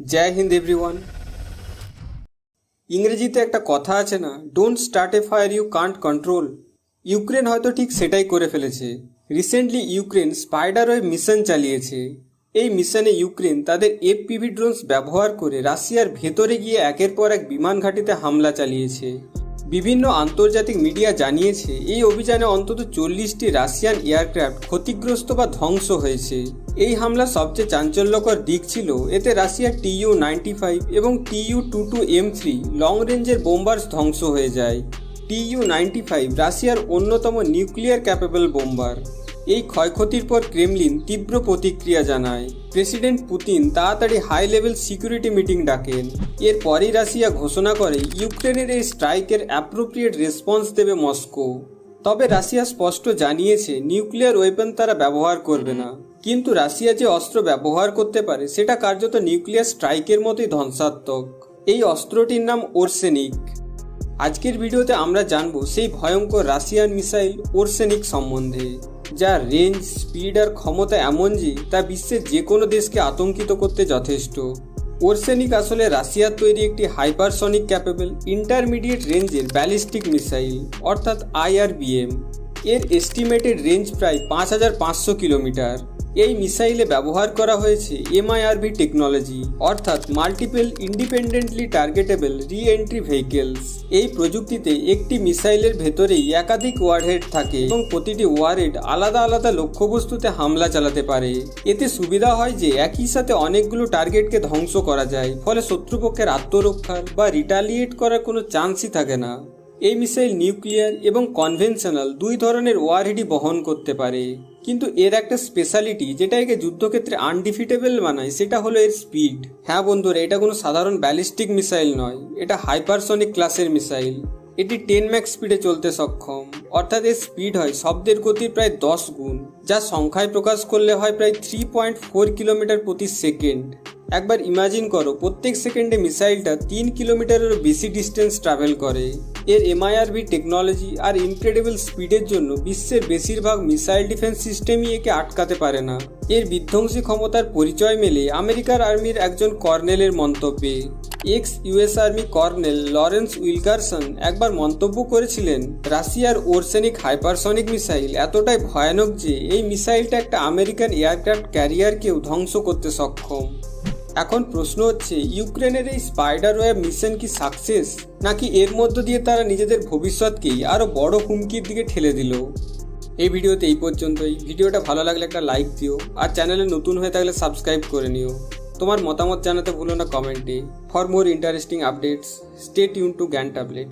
জয় Hind everyone ইংরেজিতে একটা কথা আছে না don't start a fire you can't control Ukraine হয়তো ঠিক সেটাই করে ফেলেছে। Recently Ukraine spider web mission চালিয়েছে। এই মিশনে ইউক্রেন তাদের এফপিভি ড্রোনস ব্যবহার করে রাশিয়ার ভেতরে গিয়ে একের পর এক বিমান ঘাঁটিতে হামলা চালিয়েছে। বিভিন্ন আন্তর্জাতিক মিডিয়া জানিয়েছে, এই অভিযানে অন্তত চল্লিশটি রাশিয়ান এয়ারক্রাফট ক্ষতিগ্রস্ত বা ধ্বংস হয়েছে। এই হামলা সবচেয়ে চাঞ্চল্যকর দিক ছিল, এতে রাশিয়ার টিইউ নাইনটি ফাইভ এবং T U two two M three long রেঞ্জের বোম্বার্স ধ্বংস হয়ে যায়। টিইউ নাইনটি ফাইভ রাশিয়ার অন্যতম নিউক্লিয়ার ক্যাপেবল বোম্বার। এই ক্ষয়ক্ষতির পর ক্রেমলিন তীব্র প্রতিক্রিয়া জানায়। প্রেসিডেন্ট পুতিন তাড়াতাড়ি হাই লেভেল সিকিউরিটি মিটিং ডাকেন। এরপরই রাশিয়া ঘোষণা করে ইউক্রেনের এই স্ট্রাইকের অ্যাপ্রোপ্রিয়েট রেসপন্স দেবে মস্কো। তবে রাশিয়া স্পষ্ট জানিয়েছে, নিউক্লিয়ার ওয়েপন তারা ব্যবহার করবে না। কিন্তু রাশিয়া যে অস্ত্র ব্যবহার করতে পারে, সেটা কার্যত নিউক্লিয়ার স্ট্রাইকের মতোই ধ্বংসাত্মক। এই অস্ত্রটির নাম ওরসেনিক। আজকের ভিডিওতে আমরা জানব সেই ভয়ঙ্কর রাশিয়ান মিসাইল ওরসেনিক সম্বন্ধে। যার রেঞ্জ, স্পিড আর ক্ষমতা এমন যে তা বিশ্বের যে কোনো দেশকে আতঙ্কিত করতে যথেষ্ট। ওরসেনিক আসলে রাশিয়ার তৈরি একটি হাইপারসনিক ক্যাপেবল ইন্টারমিডিয়েট রেঞ্জের ব্যালিস্টিক মিসাইল, অর্থাৎ আইআরবিএম এর এস্টিমেটেড রেঞ্জ প্রায় পাঁচ হাজার পাঁচশো কিলোমিটার। এই মিসাইলে ব্যবহার করা হয়েছে এমআইআরভি টেকনোলজি অর্থাৎ multiple independently targetable re entry vehicles এই প্রযুক্তিতে একটি মিসাইলের ভেতরেই একাধিক ওয়ারহেড থাকে এবং প্রতিটি ওয়ারহেড আলাদা আলাদা লক্ষ্যবস্তুতে হামলা চালাতে পারে। এতে সুবিধা হয় যে একই সাথে অনেকগুলো টার্গেটকে ধ্বংস করা যায়, ফলে শত্রুপক্ষের আত্মরক্ষার বা রিটালিয়েট করার কোনো চান্সই থাকে না। এই মিসাইল নিউক্লিয়ার এবং কনভেনশনাল দুই ধরনের ওয়ারহেডই বহন করতে পারে। কিন্তু এর একটা স্পেশালিটি, যেটা একে যুদ্ধক্ষেত্রে আনডিফিটেবল বানায়, সেটা হলো এর স্পিড। হ্যাঁ বন্ধুরা, এটা কোনো সাধারণ ব্যালিস্টিক মিসাইল নয়, এটা হাইপারসনিক ক্লাসের মিসাইল। এটি টেন ম্যাক্স স্পিডে চলতে সক্ষম। অর্থাৎ এর স্পিড হয় শব্দের গতির প্রায় দশ গুণ, যা সংখ্যায় প্রকাশ করলে হয় প্রায় থ্রি পয়েন্ট ফোর কিলোমিটার প্রতি সেকেন্ড। একবার ইমাজিন করো, প্রত্যেক সেকেন্ডে মিসাইলটা তিন কিলোমিটারেরও বেশি ডিস্টেন্স ট্রাভেল করে। এর এমআইআরভি টেকনোলজি আর ইনক্রেডিবল স্পিডের জন্য বিশ্বের বেশিরভাগ মিসাইল ডিফেন্স সিস্টেমই একে আটকাতে পারে না। এর বিধ্বংসী ক্ষমতার পরিচয় মেলে আমেরিকার আর্মির একজন কর্নেলের মন্তব্যে। Ex US army colonel Lawrence Wilkerson একবার মন্তব্য করেছিলেন, রাশিয়ার ওরসেনিক হাইপারসনিক মিসাইল এতটাই ভয়ানক যে এই মিসাইলটা একটা আমেরিকান এয়ারক্রাফট ক্যারিয়ারকেও ধ্বংস করতে সক্ষম। এখন প্রশ্ন হচ্ছে, ইউক্রেনের এই স্পাইডার ওয়েব মিশন কি সাকসেস? নাকি এর মধ্য দিয়ে তারা নিজেদের ভবিষ্যৎকেই আরও বড় হুমকির দিকে ঠেলে দিল? এই ভিডিওতে এই পর্যন্তই। ভিডিওটা ভালো লাগলে একটা লাইক দিও, আর চ্যানেলে নতুন হয়ে থাকলে সাবস্ক্রাইব করে নিও। তোমার মতামত জানাতে ভুলো না কমেন্টে। For more interesting updates, stay tune to Gyan Tablet.